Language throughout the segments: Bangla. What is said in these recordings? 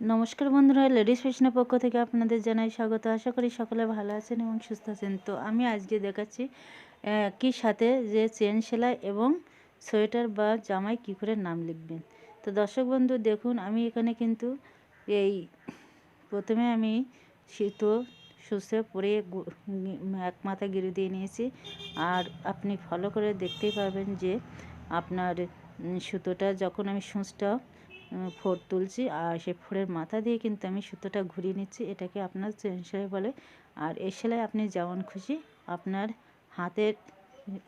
নমস্কার বন্ধুরা লেডিস ফ্যাশনের পক্ষ থেকে আপনাদের জানাই স্বাগত। আশা করি সকলে ভালো আছেন এবং সুস্থ আছেন। তো আমি আজকে দেখাচ্ছি কি সাথে যে চেন সেলাই এবং সোয়েটার বা জামাই কি করে নাম লিখবেন। তো দর্শক বন্ধু, দেখুন, আমি এখানে কিন্তু এই প্রথমে আমি শীতো সুসে পরে এক মাথা গিরে দিয়ে নিয়েছি। আর আপনি ফলো করে দেখতেই পাবেন যে আপনার সুতোটা যখন আমি সূচটা ফোর তুলছি আর সেই ফোরের মাথা দিয়ে কিন্তু আমি সুতোটা ঘুরিয়ে নিচ্ছি। এটাকে আপনার চেন সেলাই বলে। আর এ সেলাই আপনি যেমন খুশি আপনার হাতের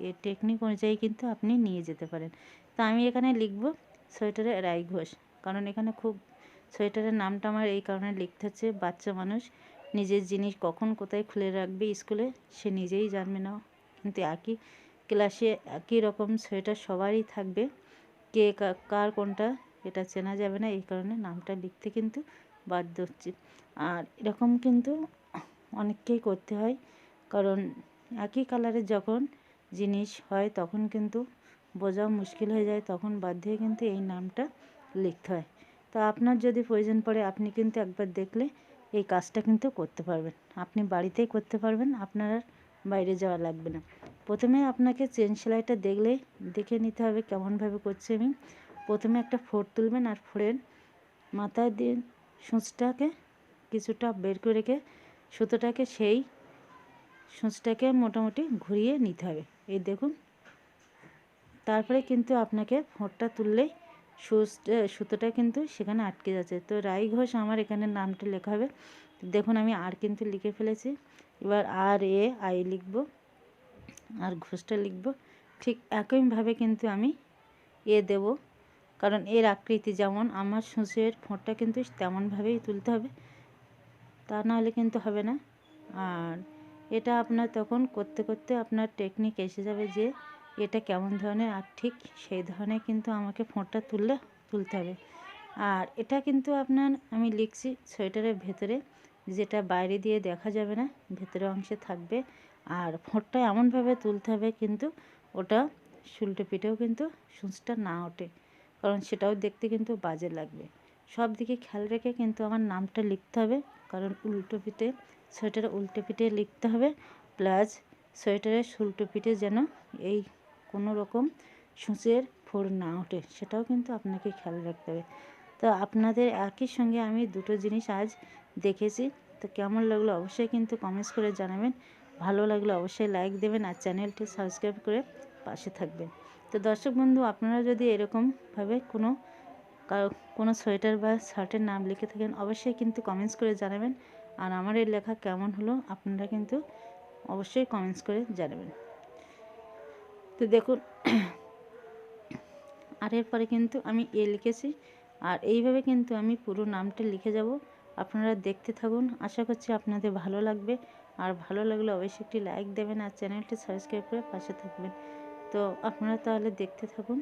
এ টেকনিক অনুযায়ী কিন্তু আপনি নিয়ে যেতে পারেন। তা আমি এখানে লিখব সোয়েটারে রায় ঘোষ। কারণ এখানে খুব সোয়েটারের নামটা আমার এই কারণে লিখতে হচ্ছে, বাচ্চা মানুষ নিজের জিনিস কখন কোথায় খুলে রাখবে স্কুলে সে নিজেই জানবে না। কিন্তু একই ক্লাসে একই রকম সোয়েটার সবারই থাকবে। কে, কার কোনটা এটা চেনা যাবে না, এই কারণে নামটা লিখতে কিন্তু বাধ্য হচ্ছে। আর এরকম কিন্তু অনেককেই করতে হয়, কারণ একই কালারের যখন জিনিস হয় তখন কিন্তু বোঝা মুশকিল হয়ে যায়, তখন বাধ্য হয়ে কিন্তু এই নামটা লিখতে হয়। তো আপনার যদি প্রয়োজন পড়ে, আপনি কিন্তু একবার দেখলে এই কাজটা কিন্তু করতে পারবেন। আপনি বাড়িতেই করতে পারবেন, আপনার বাইরে যাওয়া লাগবে না। প্রথমে আপনাকে চেন সেলাইটা দেখলে, দেখে নিতে হবে কেমনভাবে করছি আমি। প্রথমে একটা ফোর তুলবেন আর ফোরের মাথায় দিয়ে সূচটাকে কিছুটা বের করে রেখে সুতোটাকে সেই সূচটাকে মোটামুটি ঘুরিয়ে নিতে হবে। এই দেখুন। তারপরে কিন্তু আপনাকে ফোঁটটা তুললেই সুচটা সুতোটা কিন্তু সেখানে আটকে যাচ্ছে। তো রাই ঘোষ আমার এখানে নামটা লেখা হবে। দেখুন, আমি আর কিন্তু লিখে ফেলেছি। এবার আর, এ, আই লিখব আর ঘোষটা লিখব। ঠিক একইভাবে কিন্তু আমি এ দেব। কারণ এর আকৃতি যেমন আমার সূচের ফোঁটটা কিন্তু তেমনভাবেই তুলতে হবে। তা নাহলে কিন্তু হবে না। আর এটা আপনার তখন করতে করতে আপনার টেকনিক এসে যাবে যে এটা কেমন ধরনের আর ঠিক সেই ধরনের কিন্তু আমাকে ফোঁটটা তুললে তুলতে হবে। আর এটা কিন্তু আপনার আমি লিখছি সোয়েটারের ভেতরে, যেটা বাইরে দিয়ে দেখা যাবে না, ভেতরে অংশে থাকবে। আর ফোঁটটা এমনভাবে তুলতে হবে কিন্তু ওটা শুল্টে পিঠেও কিন্তু সূচটা না ওঠে। কারণ সেটাও দেখতে কিন্তু বাজে লাগবে। সব দিকে খেয়াল রেখে কিন্তু আমার নামটা লিখতে হবে। কারণ উল্টো পিঠে, সোয়েটারে উল্টো পিঠে লিখতে হবে। প্লাস সোয়েটারের উল্টো পিঠে যেন এই কোনো রকম সূচের ফোড় না ওঠে, সেটাও কিন্তু আপনাকে খেয়াল রাখতে হবে। তো আপনাদের একই সঙ্গে আমি দুটো জিনিস আজ দেখেছি। তো কেমন লাগল অবশ্যই কিন্তু কমেন্টস করে জানাবেন। ভালো লাগলে অবশ্যই লাইক দেবেন আর চ্যানেলটি সাবস্ক্রাইব করে পাশে থাকবেন। তো দর্শক বন্ধু, আপনারা যদি এরকমভাবে কোনো কোনো সোয়েটার বা শার্টের নাম লিখে থাকেন, অবশ্যই কিন্তু কমেন্টস করে জানাবেন। আর আমার এই লেখা কেমন হলো, আপনারা কিন্তু অবশ্যই কমেন্টস করে জানাবেন। তো দেখুন, আর এরপরে কিন্তু আমি এ লিখেছি। আর এইভাবে কিন্তু আমি পুরো নামটা লিখে যাব। আপনারা দেখতে থাকুন। আশা করছি আপনাদের ভালো লাগবে। আর ভালো লাগলে অবশ্যই একটি লাইক দেবেন। আর চ্যানেলটি সাবস্ক্রাইব করে পাশে থাকবেন। তো আপনারা তাহলে দেখতে থাকুন।